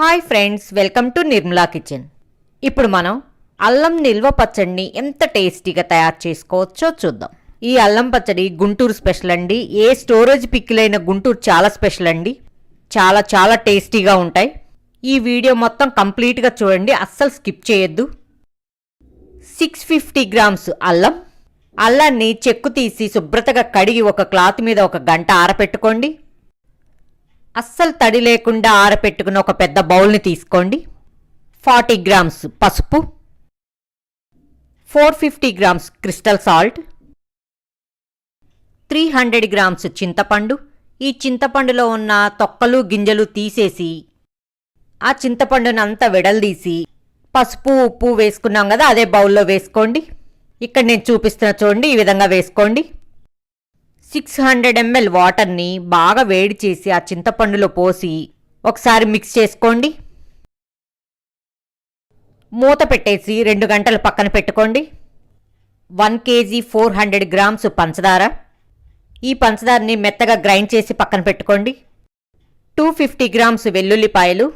Hi friends welcome to Nirmala kitchen. ఇప్పుడు మనం అల్లం నిల్వ పచ్చడిని ఎంత టేస్టీగా తయారు చేసుకోవచ్చో చూద్దాం. ఈ అల్లం పచ్చడి గుంటూరు స్పెషల్ అండి. ఏ స్టోరేజ్ పిక్కిలైన గుంటూరు చాలా స్పెషల్ అండి. చాలా చాలా టేస్టీగా ఉంటాయి. ఈ వీడియో మొత్తం కంప్లీట్గా చూడండి అస్సలు స్కిప్ చేయొద్దు. సిక్స్ ఫిఫ్టీ గ్రామ్స్ అల్లం. అల్లాన్ని చెక్కు తీసి శుభ్రతగా కడిగి ఒక క్లాత్ మీద ఒక గంట ఆరపెట్టుకోండి. అస్సలు తడి లేకుండా ఆరపెట్టుకున్న ఒక పెద్ద బౌల్ని తీసుకోండి. ఫార్టీ గ్రామ్స్ పసుపు. Four fifty grams crystal salt. Three hundred grams చింతపండు. ఈ చింతపండులో ఉన్న తొక్కలు గింజలు తీసేసి ఆ చింతపండును అంతా విడలదీసి పసుపు ఉప్పు వేసుకున్నాం కదా అదే బౌల్లో వేసుకోండి. ఇక్కడ నేను చూపిస్తున్న చూడండి ఈ విధంగా వేసుకోండి. సిక్స్ హండ్రెడ్ ఎంఎల్ వాటర్ని బాగా వేడి చేసి ఆ చింతపండులో పోసి ఒకసారి మిక్స్ చేసుకోండి. మూత పెట్టేసి రెండు గంటలు పక్కన పెట్టుకోండి. One K G four hundred grams పంచదార. ఈ పంచదారని మెత్తగా గ్రైండ్ చేసి పక్కన పెట్టుకోండి. టూ ఫిఫ్టీ గ్రామ్స్ వెల్లుల్లిపాయలు.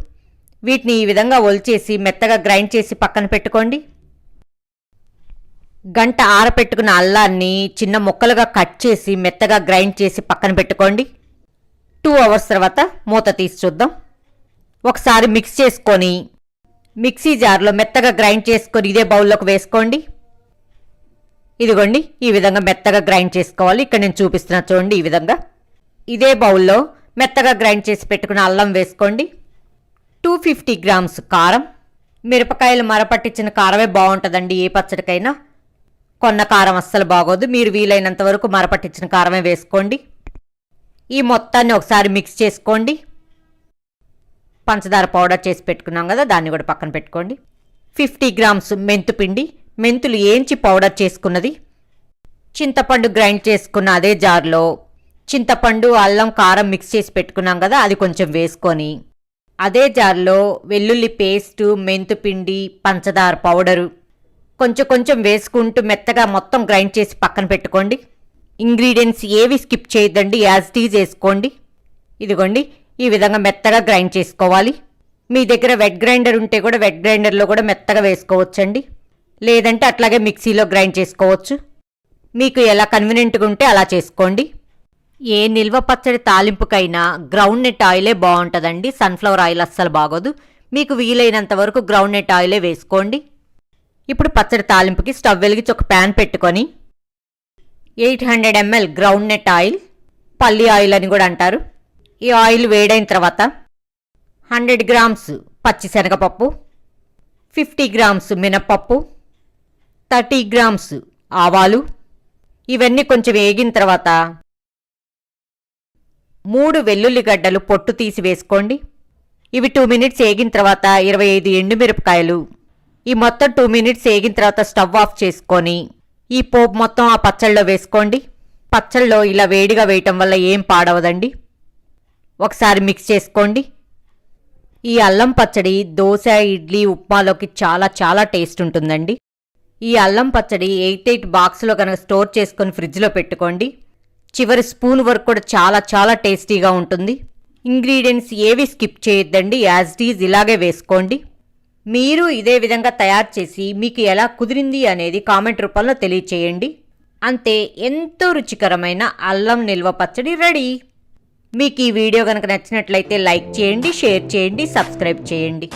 వీటిని ఈ విధంగా ఒలిచేసి మెత్తగా గ్రైండ్ చేసి పక్కన పెట్టుకోండి. గంట ఆరపెట్టుకున్న అల్లాన్ని చిన్న ముక్కలుగా కట్ చేసి మెత్తగా గ్రైండ్ చేసి పక్కన పెట్టుకోండి. టూ అవర్స్ తర్వాత మూత తీసి చూద్దాం. ఒకసారి మిక్స్ చేసుకొని మిక్సీ జార్లో మెత్తగా గ్రైండ్ చేసుకొని ఇదే బౌల్లోకి వేసుకోండి. ఇదిగోండి ఈ విధంగా మెత్తగా గ్రైండ్ చేసుకోవాలి. ఇక్కడ నేను చూపిస్తున్నా చూడండి ఈ విధంగా. ఇదే బౌల్లో మెత్తగా గ్రైండ్ చేసి పెట్టుకున్న అల్లం వేసుకోండి. టూ ఫిఫ్టీ గ్రామ్స్ కారం. మిరపకాయలు మరపట్టించిన కారమే బాగుంటుందండి ఏ పచ్చడికైనా. కొన్న కారం అస్సలు బాగోదు. మీరు వీలైనంత వరకు మరపట్టించిన కారమే వేసుకోండి. ఈ మొత్తాన్ని ఒకసారి మిక్స్ చేసుకోండి. పంచదార పౌడర్ చేసి పెట్టుకున్నాం కదా దాన్ని కూడా పక్కన పెట్టుకోండి. ఫిఫ్టీ గ్రామ్స్ మెంతు పిండి. మెంతులు ఏంచి పౌడర్ చేసుకున్నది? చింతపండు గ్రైండ్ చేసుకున్న అదే జార్లో చింతపండు అల్లం కారం మిక్స్ చేసి పెట్టుకున్నాం కదా అది కొంచెం వేసుకొని అదే జార్లో వెల్లుల్లి పేస్టు మెంతు పిండి పంచదార పౌడరు కొంచెం కొంచెం వేసుకుంటూ మెత్తగా మొత్తం గ్రైండ్ చేసి పక్కన పెట్టుకోండి. ఇంగ్రీడియంట్స్ ఏవి స్కిప్ చేయొద్దండి యాజ్ టీజ్ వేసుకోండి. ఇదిగోండి ఈ విధంగా మెత్తగా గ్రైండ్ చేసుకోవాలి. మీ దగ్గర వెట్ గ్రైండర్ ఉంటే కూడా వెట్ గ్రైండర్లో కూడా మెత్తగా వేసుకోవచ్చండి. లేదంటే అట్లాగే మిక్సీలో గ్రైండ్ చేసుకోవచ్చు. మీకు ఎలా కన్వీనియంట్గా ఉంటే అలా చేసుకోండి. ఏ నిల్వ పచ్చడి తాలింపుకైనా గ్రౌండ్ నెట్ ఆయిలే బాగుంటుందండి. సన్ఫ్లవర్ ఆయిల్ అస్సలు బాగోదు. మీకు వీలైనంత వరకు గ్రౌండ్ నెట్ ఆయిలే వేసుకోండి. ఇప్పుడు పచ్చడి తాలింపుకి స్టవ్ వెలిగించి ఒక ప్యాన్ పెట్టుకొని eight hundred M L groundnut oil పల్లి ఆయిల్ అని కూడా అంటారు. ఈ ఆయిల్ వేడైన తర్వాత హండ్రెడ్ గ్రామ్స్ పచ్చిశనగపప్పు ఫిఫ్టీ గ్రామ్స్ మినప్పప్పు థర్టీ గ్రామ్స్ ఆవాలు. ఇవన్నీ కొంచెం వేగిన తర్వాత మూడు వెల్లుల్లిగడ్డలు పొట్టు తీసి వేసుకోండి. ఇవి టూ మినిట్స్ వేగిన తర్వాత ఇరవై ఐదు ఎండుమిరపకాయలు ఈ మొత్తం టూ మినిట్స్ వేగిన తర్వాత స్టవ్ ఆఫ్ చేసుకొని ఈ పోపు మొత్తం ఆ పచ్చళ్ళలో వేసుకోండి. పచ్చళ్ళలో ఇలా వేడిగా వేయటం వల్ల ఏం పాడవదండి. ఒకసారి మిక్స్ చేసుకోండి. ఈ అల్లం పచ్చడి దోశ ఇడ్లీ ఉప్మాలోకి చాలా చాలా టేస్ట్ ఉంటుందండి. ఈ అల్లం పచ్చడి ఎయిట్ ఎయిట్ బాక్స్లో కనుక స్టోర్ చేసుకొని ఫ్రిడ్జ్లో పెట్టుకోండి. చివరి స్పూన్ వరకు కూడా చాలా చాలా టేస్టీగా ఉంటుంది. ఇంగ్రీడియంట్స్ ఏవి స్కిప్ చేయొద్దండి యాజ్ ఈజ్ ఇలాగే వేసుకోండి. మీరు ఇదే విధంగా తయారు చేసి మీకు ఎలా కుదిరింది అనేది కామెంట్ రూపంలో తెలియచేయండి. అంతే ఎంతో రుచికరమైన అల్లం నిల్వ పచ్చడి రెడీ. మీకు ఈ వీడియో కనుక నచ్చినట్లయితే లైక్ చేయండి షేర్ చేయండి సబ్స్క్రైబ్ చేయండి.